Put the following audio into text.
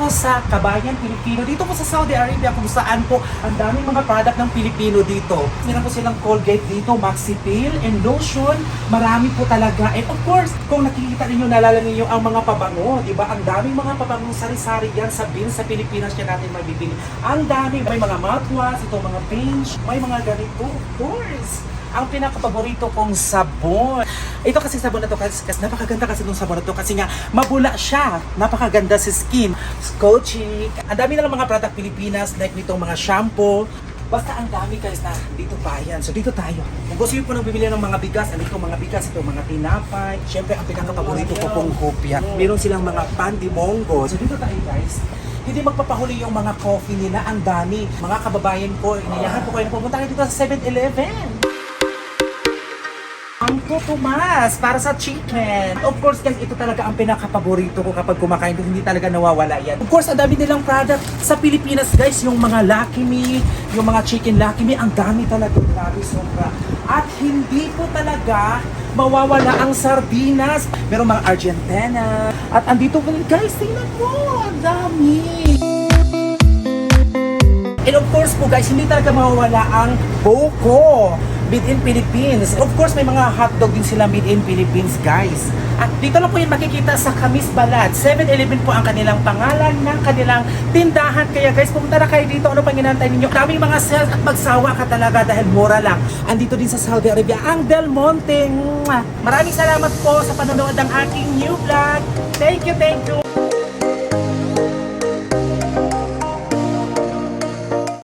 ako sa Kabayan Pilipino dito po sa Saudi Arabia kung saan po ang daming mga product ng Pilipino dito. Meron po silang Colgate dito, Maxi Peel, and lotion. Marami po talaga. And of course, kung nakikita ninyo, nalala ninyo ang mga pabango, di ba? Ang daming mga pabangong sari-sari yan sa bin sa Pilipinas yan natin mabibili. Ang dami. May mga mouthwash, ito mga pinch, may mga ganito, of course ang pinaka-paborito kong sabon. Ito kasi sabon na to kasi, kasi napakaganda kasi itong sabon na to kasi nga mabula siya. Napakaganda sa skin. Scochic. Ang dami na lang mga product Pilipinas like nitong mga shampoo. Basta ang dami guys na dito pa yan. So dito tayo. Kung gusto niyo po nang bibili ng mga bigas, ano itong mga bigas, itong mga tinapay. Siyempre ang pinaka-paborito ko pong kopya. Meron silang mga pandimongo. So dito tayo guys hindi magpapahuli yung mga coffee nila. Ang dami. Mga kababayan ko, inayahan ko kayo na pupunta kayo dito sa 7-Eleven. Ang tutumas para sa chicken. Of course, guys, ito talaga ang pinaka-paborito ko kapag kumakain. Hindi talaga nawawala yan. Of course, ang dami nilang product sa Pilipinas, guys. Yung mga Lucky Me, yung mga chicken Lucky Me, ang dami talaga. Grabe, sobra. At hindi po talaga mawawala ang sardinas. Meron mga Argentina. At andito po, guys, tingnan mo. Ang dami. And of course po guys, hindi talaga mawawala ang Boko made in Philippines. Of course, may mga hotdog din sila made in Philippines, guys. At dito lang po yan makikita sa Kamis Balad. 7-Eleven po ang kanilang pangalan ng kanilang tindahan. Kaya guys, pumunta na kayo dito. Ano pang inantay ninyo? Daming mga sales at magsawa ka talaga dahil mura lang. Andito din sa Saudi Arabia, ang Del Monte. Maraming salamat po sa panonood ng aking new vlog. Thank you, thank you.